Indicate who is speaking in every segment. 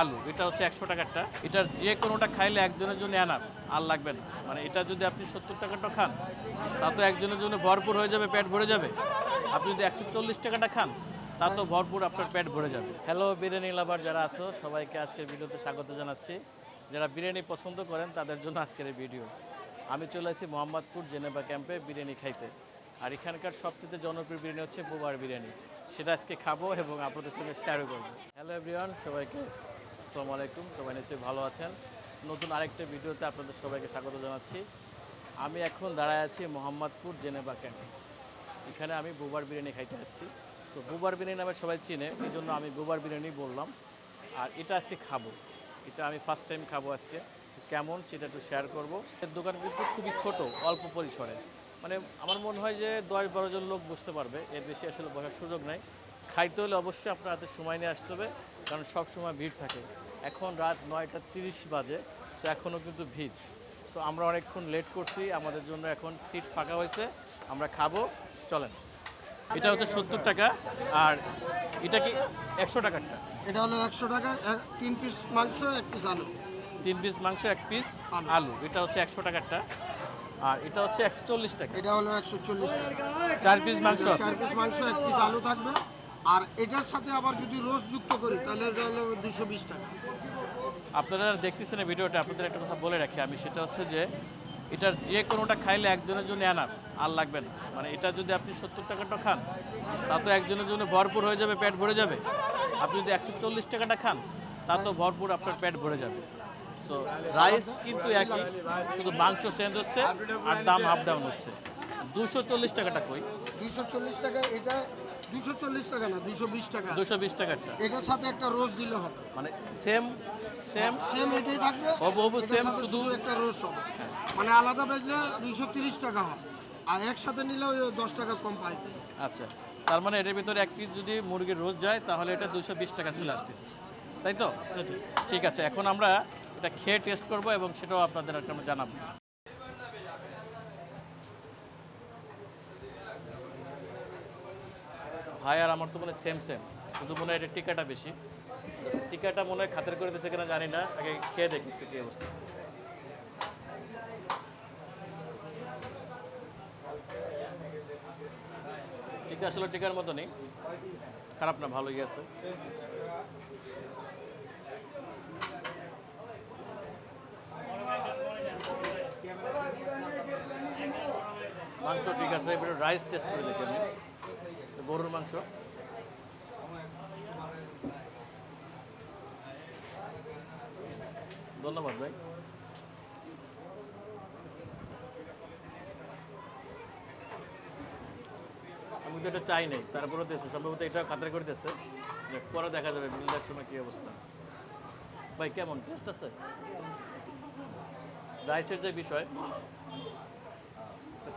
Speaker 1: আলু।
Speaker 2: এটা হচ্ছে একশো টাকারটা এটার যে কোনোটা খাইলে একজনের জন্য এনার আর লাগবে না। মানে এটা যদি আপনি সত্তর টাকাটা খান তা তো একজনের জন্য ভরপুর হয়ে যাবে পেট ভরে যাবে। আপনি যদি একশো চল্লিশ টাকাটা খান তা তো ভরপুর আপনার পেট ভরে যাবে। হ্যালো বিরিয়ানি লাভার যারা আছো সবাইকে আজকের ভিডিওতে স্বাগত জানাচ্ছি। যারা বিরিয়ানি পছন্দ করেন তাদের জন্য আজকের এই ভিডিও। আমি চলে আসি মোহাম্মদপুর জেনেভা ক্যাম্পে বিরিয়ানি খাইতে। আর এখানকার সবচেয়ে জনপ্রিয় বিরিয়ানি হচ্ছে বোবার বিরিয়ানি। সেটা আজকে খাব এবং আপনাদের সঙ্গে শেয়ারও করব। হ্যালো এভরিওয়ান সবাইকে আসসালামু আলাইকুম। সবাই নিশ্চয়ই ভালো আছেন। নতুন আরেকটা ভিডিওতে আপনাদের সবাইকে স্বাগত জানাচ্ছি। আমি এখন দাঁড়ায় আছি মোহাম্মদপুর জেনেভা ক্যাম্পে এখানে আমি বুবার বিরিয়ানি খাইতে আসছি। তো বুবার বিরিয়ানি নামে সবাই চিনে এই জন্য আমি বুবার বিরিয়ানি বললাম। আর এটা আজকে খাব। এটা আমি ফার্স্ট টাইম খাব আজকে। কেমন সেটা একটু শেয়ার করব। এর দোকান কিন্তু খুবই ছোট, অল্প পরিসরে। মানে আমার মনে হয় যে দশ বারো জন লোক বসতে পারবে এর বেশি আসলে বসার সুযোগ নাই। খাইতে হলে অবশ্যই আপনার হাতে সময় নিয়ে আসতে হবে কারণ সব সময় ভিড় থাকে। এখন রাত নয়টা তিরিশ বাজে তো এখনও কিন্তু ভিড়। সো আমরা অনেকক্ষণ লেট করছি আমাদের জন্য এখন সিট ফাঁকা হয়েছে আমরা খাব চলেন। এটা হচ্ছে সত্তর টাকা আর এটা কি একশো টাকারটা
Speaker 1: এটা হলো একশো টাকা তিন পিস মাংস এক পিস আলু।
Speaker 2: তিন পিস মাংস এক পিস
Speaker 1: আলু।
Speaker 2: আলু। এটা হচ্ছে একশো টাকারটা আর এটা হচ্ছে একশো চল্লিশ টাকা।
Speaker 1: এটা হলো একশো চল্লিশ টাকা।
Speaker 2: চার পিস মাংস।
Speaker 1: চার পিস মাংস এক পিস আলু থাকবে। আর এটার সাথে আবার যদি রোস্ট যুক্ত করি তাহলে এটা হলো দুশো বিশ টাকা।
Speaker 2: আপনারা দেখতেছেন ভিডিওটা আপনাদের একটা কথা বলে রাখি আমি সেটা হচ্ছে যে এটার যে কোনোটা খাইলে একজনের জন্য এনার আর লাগবে না। মানে এটা যদি আপনি সত্তর টাকাটা খান তা তো একজনের জন্য ভরপুর হয়ে যাবে পেট ভরে যাবে। আপনি যদি একশো চল্লিশ টাকাটা খান তা তো ভরপুর আপনার পেট ভরে যাবে। সো রাইস কিন্তু একই শুধু মাংস চেঞ্জ হচ্ছে আর দাম আপ ডাউন হচ্ছে। দুশো চল্লিশ টাকাটা কই?
Speaker 1: দুশো চল্লিশ টাকা এটা দুশো চল্লিশ টাকা না দুশো বিশ টাকা।
Speaker 2: দুশো বিশ টাকারটা।
Speaker 1: এটার সাথে একটা রোজ দিলে হবে।
Speaker 2: মানে সেম সেম
Speaker 1: সেম এটাই থাকবে
Speaker 2: হবু হবু শুধু-
Speaker 1: শুধু একটা রোজ হবে। মানে আলাদা বেচলে দুশো তিরিশ টাকা হয়। আর একসাথে নিলে ওই দশ টাকা কম পাই।
Speaker 2: আচ্ছা তার মানে এটার ভিতরে এক পিস যদি মুরগির রোজ যায় তাহলে এটা দুশো বিশ টাকা চলে আসতেছে। তাই তো। ঠিক আছে এখন আমরা এটা খেয়ে টেস্ট করব এবং সেটাও আপনাদের আমরা জানাব। ভাই আর আমার তো মনে সেম সেম শুধু মনে হয় এটা টিকাটা বেশি। টিকাটা মনে হয় খাতের করে দিয়েছে কিনা জানি না। আগে খেয়ে দেখি একটু কি অবস্থা। টিকা আসলে টিকার মতো নেই খারাপ না, ভালোই আছে। মাংস ঠিক আছে, এবারে রাইস টেস্ট করে দেখি আমি। গরুর মাংস। ধন্যবাদ ভাই। আমি তো এটা চাই নাই তারপরে দেশে সম্ভবত এটা খাতার করে দিয়েছে। পরে দেখা যাবে বিল্ডার সময় কী অবস্থা। ভাই, কেমন? টেস্ট আছে? রাইসের যে বিষয়,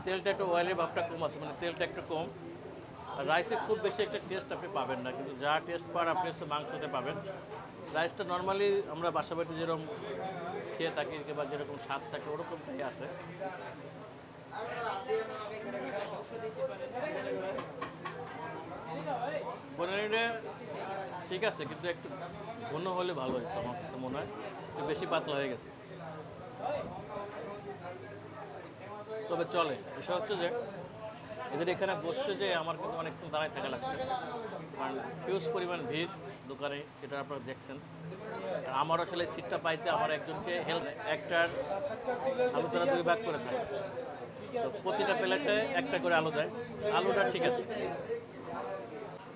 Speaker 2: তেলটা একটু অয়েলের ভাবটা কম আছে মানে তেলটা একটু কম। আর রাইসে খুব বেশি একটা টেস্ট আপনি পাবেন না, কিন্তু যা টেস্ট পার আপনি হচ্ছে মাংসতে পাবেন। রাইসটা নর্মালি আমরা বাসা বাড়িতে যেরকম খেয়ে থাকি কিংবা যেরকম স্বাদ থাকে ওরকমটাই আছে। পনিরে ঠিক আছে, কিন্তু একটু ঘন হলে ভালো হতো আমার কাছে মনে হয়। বেশি পাতলা হয়ে গেছে। তবে চলে বিষয় হচ্ছে যে এদের এখানে বসতে যে আমার কিন্তু অনেকক্ষণ দাঁড়ায় থাকা লাগছে। কারণ হিউজ পরিমাণ ভিড় দোকানে সেটা আপনারা দেখছেন। আমার আসলে সিটটা পাইতে আমার একজনকে হেল্প একটার আলু তারা দুই ভাগ করে দেয় তো প্রতিটা প্লেটে একটা করে আলু দেয়। আলুটা ঠিক আছে।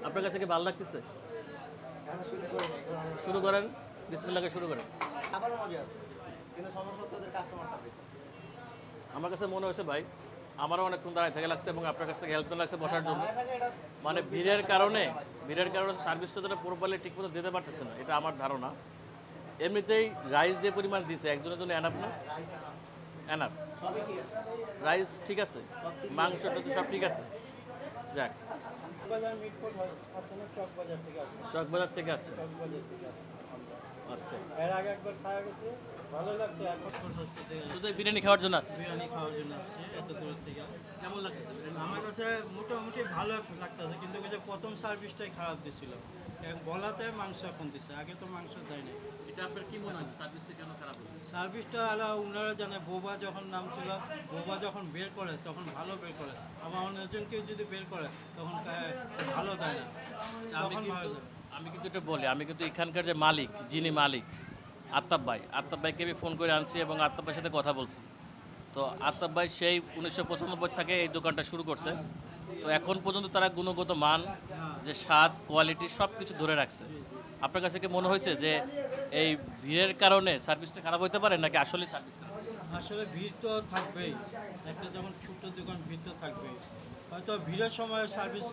Speaker 2: আপনার কাছে কি ভালো লাগতেছে? শুরু করেন। বিসমিল্লাকে শুরু করেন।
Speaker 3: খাবার মজা আছে। কিন্তু সমস্যা হচ্ছে ওদের কাস্টমার থাকে
Speaker 2: আমার কাছে মনে হয়েছে ভাই আমারও অনেকক্ষণ দাঁড়ায় থেকে লাগছে এবং আপনার কাছ থেকে হেল্প লাগছে বসার জন্য। মানে ভিড়ের কারণে ভিড়ের কারণে সার্ভিসটা তারা প্রপারলি ঠিকমতো দিতে পারতেছে না এটা আমার ধারণা। এমনিতেই রাইস যে পরিমাণ দিছে একজনের জন্য এনাফ না? এনাফ
Speaker 3: সবই
Speaker 2: রাইস ঠিক আছে? মাংসটা তো সব ঠিক আছে। যাক। চকবাজার থেকে আছে। আচ্ছা।
Speaker 3: এর আগে একবার খাওয়া গেছে। ভালো লাগছে
Speaker 2: শুধু বিরিয়ানি খাওয়ার জন্য আছে?
Speaker 3: বিরিয়ানি খাওয়ার জন্য আসছে এত দূর থেকে।
Speaker 2: কেমন বিরিয়ানি?
Speaker 3: আমার কাছে মোটামুটি ভালো লাগতেছে কিন্তু ওই যে প্রথম সার্ভিসটাই খারাপ দিছিল। বলাতে মাংস এখন দিচ্ছে আগে তো মাংস দেয় না
Speaker 2: এটা আপনার কি মনে হয়েছে সার্ভিসটা কেন খারাপ
Speaker 3: সার্ভিসটা আলা ওনারা জানে বোবা যখন নাম ছিল বোবা যখন বের করে তখন ভালো বের করে। আমার অন্যজনকে যদি বের করে তখন ভালো দেয় না।
Speaker 2: আমি কিন্তু এটা বলি আমি কিন্তু এখানকার যে মালিক যিনি মালিক আত্তাব ভাই আত্তাব ভাইকে আমি ফোন করে আনছি এবং আত্তাব ভাইয়ের সাথে কথা বলছি। তো আত্তাব ভাই সেই উনিশশো পঁচানব্বই থেকে এই দোকানটা শুরু করছে। তো এখন পর্যন্ত তারা গুণগত মান, যে স্বাদ কোয়ালিটি সব কিছু ধরে রাখছে। আপনার কাছে কি মনে হয়েছে যে এই ভিড়ের কারণে সার্ভিসটা খারাপ হতে পারে নাকি আসলে সার্ভিস
Speaker 3: আসলে ভিড় তো থাকবেই। একটা যখন ছোট দোকান, ভিড় তো থাকবেই। হয়তো ভিড়ের সময় সার্ভিস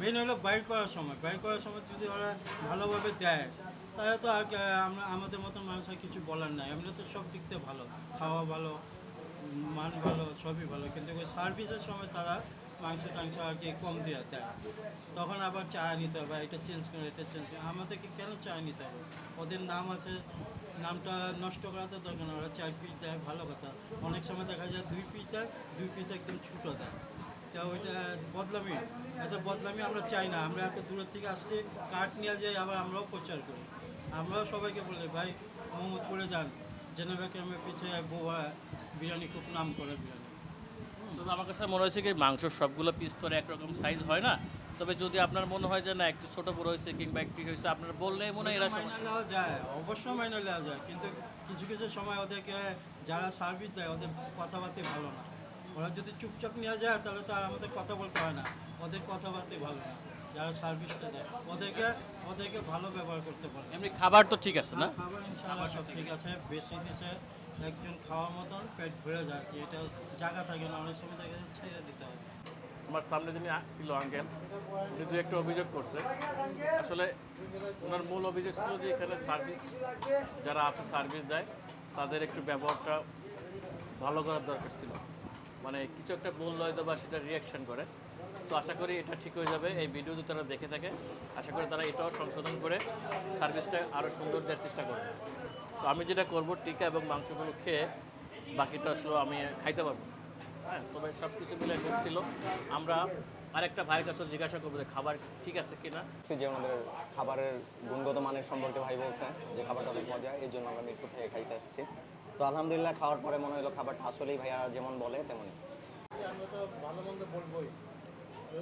Speaker 3: মেন হলো বাইর করার সময়। বাইর করার সময় যদি ওরা ভালোভাবে দেয় তাহলে তো আর আমরা, আমাদের মতন মানুষের কিছু বলার নাই। এমনি তো সব দিক থেকে ভালো। খাওয়া ভালো, মান ভালো, সবই ভালো। কিন্তু ওই সার্ভিসের সময় তারা মাংস টাংস আর কি কম দেওয়া দেয়। তখন আবার চা নিতে হবে, এটা চেঞ্জ করে, এটা চেঞ্জ করে। আমাদেরকে কেন চা নিতে হবে? ওদের নাম আছে, নামটা নষ্ট করা তো দরকার না। ওরা চার পিস দেয়, ভালো কথা। অনেক সময় দেখা যায় দুই পিস দেয়, দুই পিস একদম ছোটো দেয়। তা ওইটা বদলামি, এত বদলামি আমরা চাই না। আমরা এত দূরের থেকে আসছি, কাঠ নিয়ে যাই আবার আমরাও প্রচার করি। আমরাও সবাইকে বলি ভাই মোহাম্মদপুরে যান। জেনেভা ক্যামের পিছিয়ে বোবা বিরিয়ানি খুব নাম করে বিরিয়ানি।
Speaker 2: তবে আমার কাছে মনে হয়েছে কি মাংস সবগুলো পিস তো একরকম সাইজ হয় না। তবে যদি আপনার মনে হয় যে না একটু ছোট বড় হয়েছে কিংবা একটি হয়েছে আপনার বললেই মনে হয় এরা
Speaker 3: নেওয়া যায় অবশ্যই মাইনে নেওয়া যায়। কিন্তু কিছু কিছু সময় ওদেরকে যারা সার্ভিস দেয় ওদের কথাবার্তা ভালো না। ওরা যদি চুপচাপ নেওয়া যায় তাহলে তো আর আমাদের কথা বলতে হয় না। ওদের কথাবার্তাই ভালো না। যারা সার্ভিসটা দেয় ওদেরকে ওদেরকে ভালো ব্যবহার করতে পারে।
Speaker 2: এমনি খাবার তো ঠিক আছে না?
Speaker 3: খাবার ইনশাআল্লাহ সব ঠিক আছে। বেশি দিছে একজন খাওয়ার মতন পেট ভরে যায়। এটা জায়গা থাকে না অনেক সময় দেখা যায় ছেড়ে দিতে হয়।
Speaker 2: আমার সামনে যিনি ছিল আঙ্কেল উনি দু একটা অভিযোগ করছে। আসলে ওনার মূল অভিযোগ ছিল যে এখানে সার্ভিস যারা আছে সার্ভিস দেয় তাদের একটু ব্যবহারটা ভালো করার দরকার ছিল। মানে কিছু একটা বলল হয়তো বা সেটা রিয়াকশন করে। তো আশা করি এটা ঠিক হয়ে যাবে। এই ভিডিও যদি তারা দেখে থাকে আশা করি তারা এটাও সংশোধন করে সার্ভিসটা আরও সুন্দর দেওয়ার চেষ্টা করবে। তো আমি যেটা করব টিকা এবং মাংসগুলো খেয়ে বাকিটা আসলে আমি খাইতে পারব। হ্যাঁ তবে সব কিছু মিলে ঠিক ছিল। আমরা আরেকটা ভাইয়ের কাছে জিজ্ঞাসা করব যে খাবার ঠিক আছে কিনা।
Speaker 4: যে আমাদের খাবারের গুণগত মানের সম্পর্কে ভাই বলছে যে খাবারটা অনেক মজা এই জন্য আমরা মিরপুর থেকে খাইতে আসছি। তো আলহামদুলিল্লাহ খাওয়ার পরে মনে হলো খাবারটা আসলেই ভাইয়া যেমন বলে তেমনই।
Speaker 3: আমরা তো ভালো মন্দ বলবোই।
Speaker 5: আমি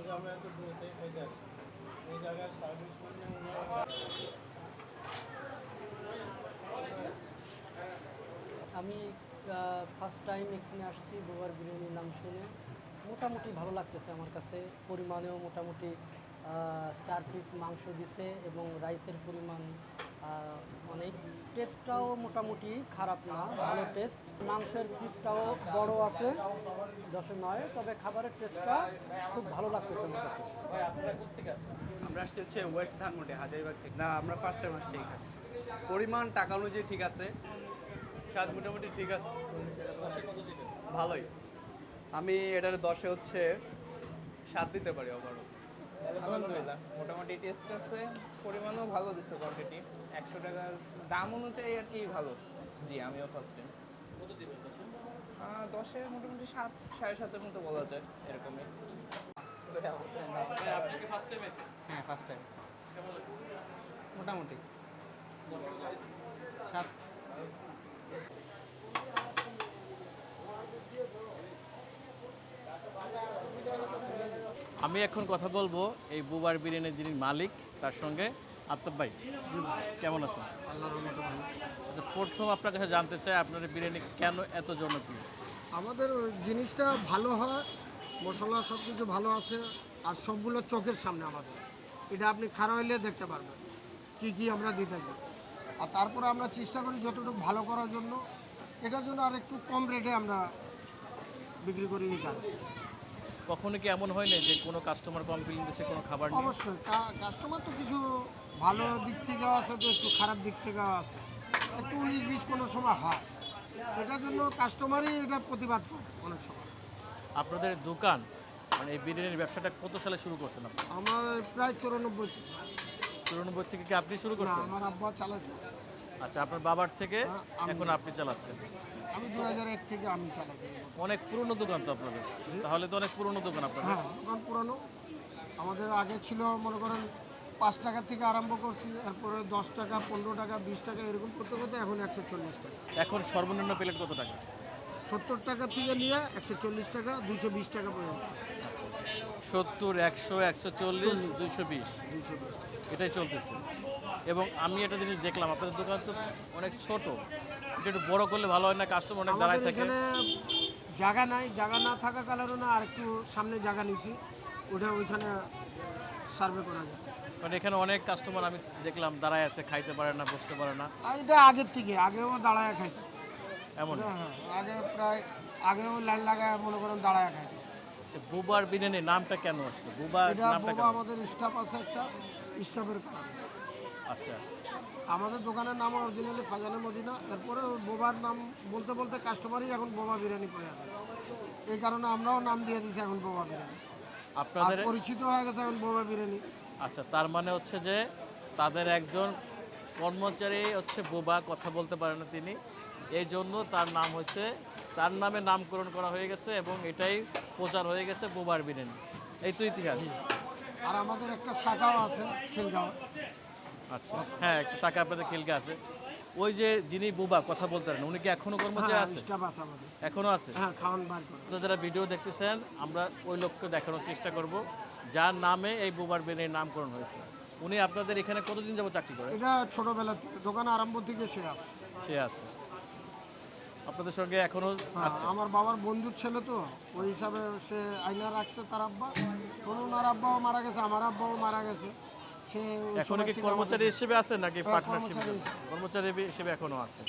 Speaker 5: ফার্স্ট টাইম এখানে আসছি গোবার বিরিয়ানির নাম শুনে। মোটামুটি ভালো লাগতেছে আমার কাছে। পরিমাণেও মোটামুটি চার পিস মাংস দিছে এবং রাইসের পরিমাণ অনেক। টেস্টটাও মোটামুটি খারাপ না ভালো টেস্ট। মাংসের পিসটাও বড় আছে দশ নয় তবে খাবারের টেস্টটা খুব ভালো লাগতেছে আমার কাছে।
Speaker 6: আমরা আসছি হচ্ছে ওয়েস্ট ধানমন্ডি হাজারিবাগ থেকে। না আমরা ফার্স্ট টাইম আসছি এখানে। পরিমাণ টাকা অনুযায়ী ঠিক আছে। স্বাদ মোটামুটি ঠিক আছে। ভালোই। আমি এটার দশে হচ্ছে স্বাদ দিতে পারি ওভারও
Speaker 7: আলহামদুলিল্লাহ। মোটামুটি টেস্ট আছে পরিমাণও ভালো দিচ্ছে কোয়ান্টিটি একশো টাকার দাম অনুযায়ী আর কি ভালো। জি আমিও ফার্স্ট টাইম দশে মোটামুটি সাত সাড়ে সাতের মতো বলা যায় এরকমই। হ্যাঁ ফার্স্ট টাইম মোটামুটি। সাত।
Speaker 2: আমি এখন কথা বলব এই বুবার বিরিয়ানির যিনি মালিক তার সঙ্গে আত্মব ভাই। কেমন আছেন?
Speaker 1: আল্লাহর রহমতে ভালো
Speaker 2: আচ্ছা প্রথম আপনার কাছে জানতে চাই আপনার বিরিয়ানি কেন এত জনপ্রিয়?
Speaker 1: আমাদের জিনিসটা ভালো হয় মশলা সব কিছু ভালো আছে আর সবগুলো চোখের সামনে আমাদের। এটা আপনি খারাপ হইলে দেখতে পারবেন কি কি আমরা দিতে যাই আর তারপরে আমরা চেষ্টা করি যতটুকু ভালো করার জন্য এটার জন্য আর একটু কম রেটে আমরা বিক্রি করি এই কারণে।
Speaker 2: কখনো কি এমন হয় না যে কোনো কাস্টমার কমপ্লেন দিচ্ছে কোনো খাবার নিয়ে
Speaker 1: অবশ্যই। কাস্টমার তো কিছু ভালো দিক থেকেও আছে তো একটু খারাপ দিক থেকেও আছে। একটু উনিশ বিশ কোনো সময় হয়। এটার জন্য কাস্টমারই এটা প্রতিবাদ করে অনেক সময়।
Speaker 2: আপনাদের দোকান মানে এই বিরিয়ানির ব্যবসাটা কত সালে শুরু করছেন আপনি?
Speaker 1: আমার প্রায় চুরানব্বই থেকে।
Speaker 2: চুরানব্বই থেকে কি আপনি শুরু
Speaker 1: না
Speaker 2: করছেন
Speaker 1: আমার আব্বা চালাতো।
Speaker 2: আচ্ছা আপনার বাবার থেকে
Speaker 1: হ্যাঁ, আমি-
Speaker 2: এখন আপনি চালাচ্ছেন।
Speaker 1: আমি দু হাজার এক থেকে আমি চালাই।
Speaker 2: অনেক পুরনো দোকান তো আপনাদের। তাহলে তো অনেক পুরনো দোকান আপনাদের।
Speaker 1: হ্যাঁ দোকান পুরনো। আমাদের আগে ছিল মনে করেন পাঁচ টাকা থেকে আরম্ভ করছি এরপরে দশ টাকা পনেরো টাকা বিশ টাকা এরকম করতে করতে এখন একশো চল্লিশ টাকা।
Speaker 2: এখন সর্বনিম্ন প্লেট কত টাকা?
Speaker 1: সত্তর টাকা থেকে নিয়ে একশো চল্লিশ টাকা দুশো বিশ টাকা পর্যন্ত।
Speaker 2: সত্তর একশো একশো চল্লিশ দুইশো বিশ।
Speaker 1: দুশো বিশ
Speaker 2: এটাই চলতেছে। এবং আমি একটা জিনিস দেখলাম আপনাদের দোকান তো অনেক ছোট একটু বড় করলে ভালো হয় না কাস্টমার অনেক দাঁড়ায় থাকে?
Speaker 1: জায়গা নাই জায়গা না থাকা কারণে আর একটু সামনে জায়গা নিছি ওটা ওইখানে সার্ভে করা যায়।
Speaker 2: মানে এখানে অনেক কাস্টমার আমি দেখলাম দাঁড়ায় আছে খাইতে পারে না বসতে পারে না।
Speaker 1: এটা আগের থেকে আগেও দাঁড়ায় খাইতো।
Speaker 2: এমন?
Speaker 1: হ্যাঁ আগে প্রায় আগেও লাইন লাগায় মনে করেন দাঁড়ায় খাইতো।
Speaker 2: আচ্ছা, বুবার বিরিয়ানি নামটা কেন আসলো? বুবা
Speaker 1: এটা
Speaker 2: নামটা
Speaker 1: বাবা
Speaker 2: কেন?
Speaker 1: আমাদের স্টাফ আছে একটা স্টাফের কারণে।
Speaker 2: আচ্ছা।
Speaker 1: আমাদের দোকানের নাম অরিজিনালি ফাজানে মদিনা এরপরে বোবার নাম বলতে বলতে কাস্টমারই এখন বোবা বিরিয়ানি পেয়ে যাচ্ছে এই কারণে আমরাও নাম দিয়ে দিছি এখন বোবা বিরিয়ানি।
Speaker 2: আপনাদের
Speaker 1: পরিচিত হয়ে গেছে এখন বোবা বিরিয়ানি।
Speaker 2: আচ্ছা তার মানে হচ্ছে যে তাদের একজন কর্মচারী হচ্ছে বোবা কথা বলতে পারে না তিনি। এই জন্য তার নাম হচ্ছে তার নামে নামকরণ করা হয়ে গেছে এবং এটাই প্রচার হয়ে গেছে বোবার বিরিয়ানি। এই তো ইতিহাস।
Speaker 1: আর আমাদের একটা শাখাও আছে খিলগাঁও।
Speaker 2: আচ্ছা। হ্যাঁ একটা শাখা আপনাদের খিলকা আছে। ওই যে যিনি বোবা কথা বলতে পারেন উনি কি এখনও কর্মচারী
Speaker 1: হ্যাঁ
Speaker 2: আছে?
Speaker 1: এখনও আছে? হ্যাঁ খাওয়ান বার
Speaker 2: আপনারা যারা ভিডিও দেখতেছেন আমরা ওই লোককে দেখানোর চেষ্টা করব যার নামে এই বোবার বিরিয়ানির নামকরণ হয়েছে। উনি আপনাদের এখানে কতদিন যাবত চাকরি করে?
Speaker 1: এটা ছোটবেলা থেকে দোকান আরম্ভ থেকে সে আছে।
Speaker 2: সে আছে। আপনাদের সঙ্গে এখনও
Speaker 1: হ্যাঁ, আমার বাবার বন্ধুর ছেলে তো ওই হিসাবে সে আইনা রাখছে তার আব্বা। ওনার আব্বাও মারা গেছে আমার আব্বাও মারা গেছে। এখনও
Speaker 2: কি কর্মচারী হিসেবে আছে নাকি
Speaker 1: হ্যাঁ,
Speaker 2: পার্টনারশিপ।
Speaker 1: কর্মচারী হিসেবে
Speaker 2: এখনও আছে